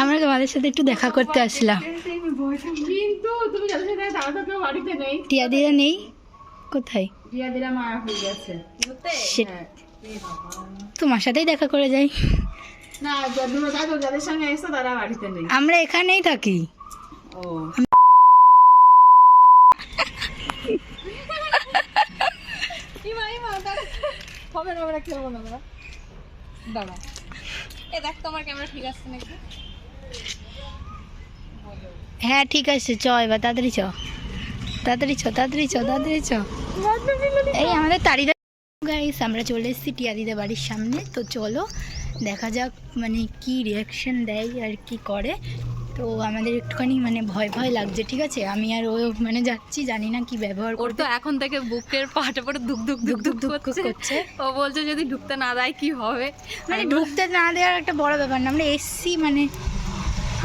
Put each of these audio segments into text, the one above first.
আমরা তোমাদের সাথে একটু দেখা করতে আসলাম। কিন্তু তুমি যাদের সাথে তারা তো কেউ বাড়িতে নেই। টিয়া দিদা নেই? কোথায়? দিয়া দিরা মারা হয়ে গেছে। হ্যাঁ। তোমার সাথেই দেখা করে যাই। না যাদের সঙ্গে এসো তারা বাড়িতে নেই। আমরা এখানেই থাকি। ও। হবে না আমরা খেলব না আমরা দাঁড়া। এ দেখ তোমার ক্যামেরা ঠিক আছে নাকি? হ্যাঁ ঠিক আছে চ এবার তাড়াতাড়ি চ। তাড়াতাড়ি চ তাড়াতাড়ি চ তাড়াতাড়ি চ। এই আমাদের তাড়িদা গাইস আমরা চলে এসেছি টিয়া দিদা বাড়ির সামনে। তো চলো দেখা যাক মানে কি রিয়াকশন দেয় আর কি করে। তো আমাদের একটুখানি মানে ভয় ভয় লাগছে ঠিক আছে? আমি আর ও মানে যাচ্ছি জানি না কি ব্যবহার ওর তো এখন থেকে বুকের পাটে পরে দুক দুক দুক দুক করছে। করছে। ও বলছে যদি ঢুকতে না দেয় কি হবে? মানে ঢুকতে না দেওয়ার একটা বড় ব্যাপার না আমরা এসছি মানে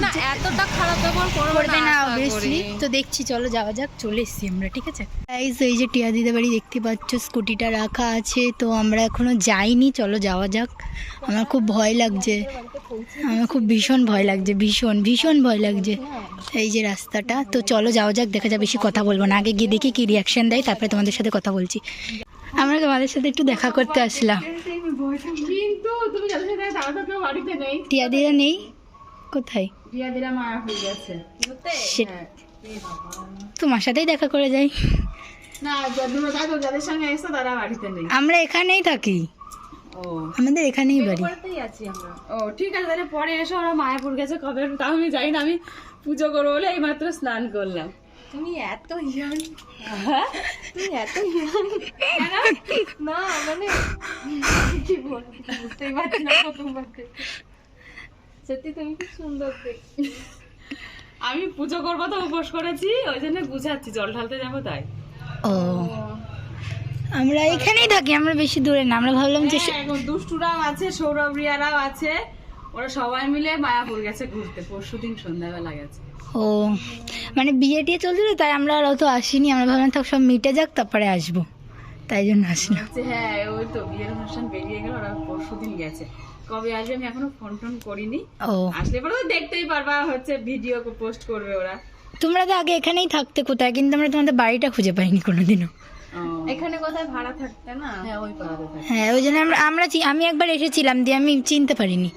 না এতটা খারাপ ব্যবহার করবে করবে না অবভিয়াসলি তো দেখছি চলো যাওয়া যাক চলে এসছি আমরা ঠিক আছে? গাইস এই যে টিয়া দিদা বাড়ি দেখতে পাচ্ছ স্কুটিটা রাখা আছে তো আমরা এখনও যাইনি চলো যাওয়া যাক। আমার খুব ভয় লাগছে আমার খুব ভীষণ ভয় লাগছে ভীষণ ভীষণ ভয় লাগছে এই যে রাস্তাটা। তো চলো যাওয়া যাক দেখা যাক বেশি কথা বলব না। আগে গিয়ে দেখি কি রিয়াকশন দেয় তারপরে তোমাদের সাথে কথা বলছি। আমরা তোমাদের সাথে একটু দেখা করতে আসলাম। টিয়া দিদা নেই? কোথায়? দিয়া দিরা মারা হয়ে গেছে। হ্যাঁ। তোমার সাথেই দেখা করে যাই। না যাদের যাদের যাদের সঙ্গে এসো তারা বাড়িতে নেই। আমরা এখানেই থাকি। ও। আমাদের এখানেই বাড়ি। ও ঠিক আছে তাহলে পরে এসো ওরা মায়াপুর গেছে কবে? তাও আমি জানি না আমি পুজো করব বলে এইমাত্র স্নান করলাম। তুমি এত ইয়াং তুমি এত ইয়াং না মানে কি বলব বুঝতেই পারছি না। সত্যি তুমি খুব সুন্দর দেখতে। আমি পুজো করব তো উপোস করেছি ওই জন্য গুছাচ্ছি জল ঢালতে যাব তাই। ও। আমরা এখানেই থাকি আমরা বেশি দূরে না আমরা ভাবলাম যে হ্যাঁ, এখন দুষ্টুরাও আছে সৌরভ রিয়ারাও আছে ওরা সবাই মিলে মায়াপুর গেছে ঘুরতে পরশু দিন সন্ধ্যাবেলা গেছে। ও মানে বিয়ে টিয়ে চলছিল তাই আমরা আর অত আসিনি আমরা ভাবলাম থাক সব মিটে যাক তারপরে আসব। তাই জন্য আসলাম। হ্যাঁ ওই তো বিয়ের অনুষ্ঠান বেরিয়ে গেল ওরা পরশু দিন গেছে। কবে আসবে আমি এখনও ফোন টোন করিনি। আসলে পরে দেখতেই পারবা হচ্ছে ভিডিও পোস্ট করবে ওরা। তোমরা তো আগে এখানেই থাকতে কোথায় কিন্তু আমরা তোমাদের বাড়িটা খুঁজে পাইনি কোনোদিনও। এখানে কোথায় ভাড়া থাকতে না? হ্যাঁ ওই হ্যাঁ জন্য আমরা আমরা চি- আমি একবার এসেছিলাম দিয়ে আমি চিনতে পারিনি।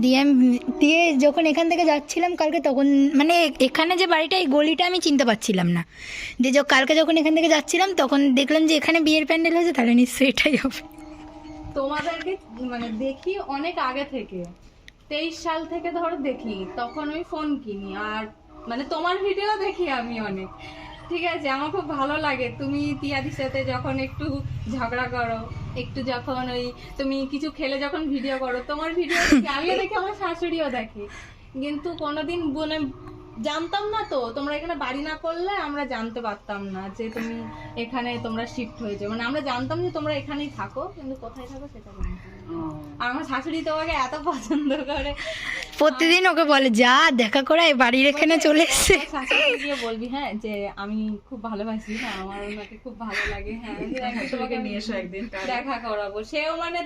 দিয়ে আমি দিয়ে যখন এখান থেকে যাচ্ছিলাম কালকে তখন মানে এখানে যে বাড়িটা এই গলিটা আমি চিনতে পারছিলাম না। দিয়ে যখন কালকে যখন এখান থেকে যাচ্ছিলাম তখন দেখলাম যে এখানে বিয়ের প্যান্ডেল হয়েছে তাহলে নিশ্চয়ই এটাই হবে। তোমাদেরকে মানে দেখি অনেক আগে থেকে। তেইশ সাল থেকে ধরো দেখি, তখন আমি ফোন কিনি। আর মানে তোমার ভিডিও দেখি আমি অনেক। ঠিক আছে, আমার খুব ভালো লাগে। তুমি তিয়াদির সাথে যখন একটু ঝগড়া করো, একটু যখন ওই তুমি কিছু খেলে যখন ভিডিও করো, তোমার ভিডিও দেখি আমিও দেখি, আমার শাশুড়িও দেখে। কিন্তু কোনোদিন মানে জানতাম না তো তোমরা এখানে বাড়ি না করলে আমরা জানতে পারতাম না যে তুমি এখানে তোমরা শিফট হয়েছে। মানে আমরা জানতাম যে তোমরা এখানেই থাকো কিন্তু কোথায় থাকো সেটা জানতাম না। আর আমার শাশুড়ি তোমাকে এত পছন্দ করে। প্রতিদিন ওকে বলে যা দেখা করে বাড়ির এখানে চলে শাশুড়ি গিয়ে বলবি হ্যাঁ যে আমি খুব ভালোবাসি হ্যাঁ আমার ওনাকে খুব ভালো লাগে হ্যাঁ দেখো, তোমাকে নিয়ে এসো একদিন দেখা করাবো। সেও মানে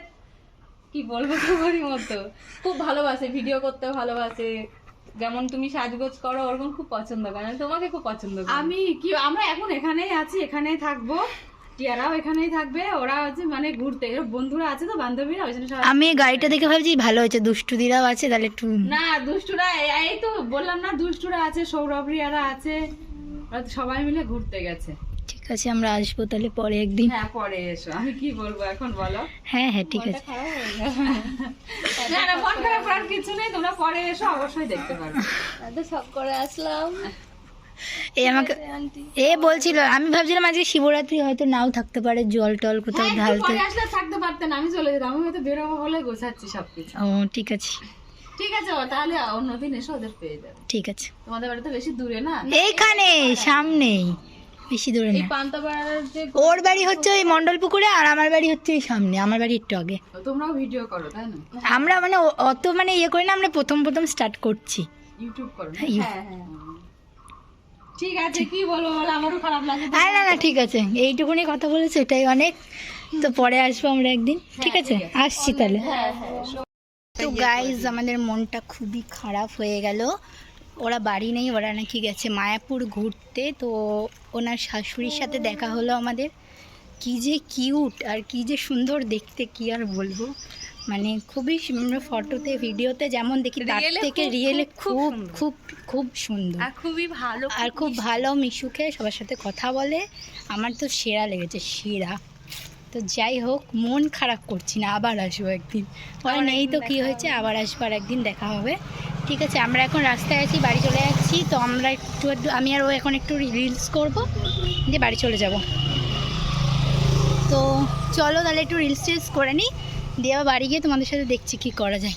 কি বলব তোমারই মতো খুব ভালোবাসে ভিডিও করতে ভালোবাসে যেমন তুমি সাজগোজ করো ওরকম খুব পছন্দ করে। তোমাকে খুব পছন্দ করি। আমি কি আমরা এখন এখানেই আছি এখানেই থাকব। টিয়ারাও এখানেই থাকবে ওরা হচ্ছে মানে ঘুরতে। এর বন্ধুরা আছে তো বান্ধবীরা ওই জন্য আমি গাড়িটা দেখে ভাবছি ভালো হয়েছে দুষ্টুদিরাও আছে তাহলে একটু না দুষ্টুরা এই- এই তো বললাম না দুষ্টুরা আছে সৌরভরিয়ারা আছে ওরা তো সবাই মিলে ঘুরতে গেছে। ঠিক আছে আমরা আসব তাহলে পরে একদিন। হ্যাঁ পরে এসো। আমি কি বলব এখন বলো? হ্যাঁ হ্যাঁ ঠিক আছে। না না মন খারাপ করার কিছু নেই তোমরা পরে এসো অবশ্যই দেখতে পারবে। এত সব করে আসলাম। এই আমাকে এ বলছিল আমি ভাবছিলাম আজকে শিবরাত্রি হয়তো নাও থাকতে পারে জল টল কোথাও হ্যাঁ, ঢালতে। পরে আসলে থাকতে পারতেন আমি চলে যেতাম। আমি হয়তো বেরোবো বলে গোছাচ্ছি সবকিছু। ও ঠিক আছে। ঠিক আছে তাহলে অন্যদিন এসো ওদের পেয়ে যাবে। ঠিক আছে। তোমাদের বাড়ি তো বেশি দূরে না? এইখানে সামনেই। বেশি দূরে এই না। যে ওর বাড়ি হচ্ছে ওই মন্ডল পুকুরে আর আমার বাড়ি হচ্ছে ওই সামনে আমার বাড়ি একটু আগে। তোমরাও ভিডিও করো তাই না? আমরা মানে অত মানে ইয়ে করি না আমরা প্রথম প্রথম স্টার্ট করছি। ইউটিউব করো। হ্যাঁ হ্যাঁ ঠিক আছে কি বলব বলো? আমারও খারাপ লাগে আরে না? না ঠিক আছে। এইটুকুনি কথা বলেছে এটাই অনেক। তো পরে আসব আমরা একদিন ঠিক আছে? আসছি তাহলে। হ্যাঁ হ্যাঁ তো গাইজ আমাদের মনটা খুবই খারাপ হয়ে গেল। ওরা বাড়ি নেই ওরা নাকি গেছে মায়াপুর ঘুরতে তো ওনার শাশুড়ির সাথে দেখা হলো আমাদের। কি যে কিউট আর কি যে সুন্দর দেখতে কি আর বলব? মানে খুবই ফটোতে ভিডিওতে যেমন দেখি তার থেকে রিয়েলে খুব- খুব খুব সুন্দর। আর খুবই ভালো আর খুব ভালো মিশুকে সবার সাথে কথা বলে। আমার তো সেরা লেগেছে সেরা। তো যাই হোক মন খারাপ করছি না আবার আসব একদিন। ওরা নেই তো কি হয়েছে আবার আসব আর একদিন দেখা হবে। ঠিক আছে, আমরা এখন রাস্তায় আছি, বাড়ি চলে যাচ্ছি, তো আমরা একটু আমি আর ও এখন একটু রিলস করব, দিয়ে বাড়ি চলে যাব। তো চলো তাহলে একটু রিলস টিলস করে নিই, দিয়ে আবার বাড়ি গিয়ে তোমাদের সাথে দেখছি কি করা যায়।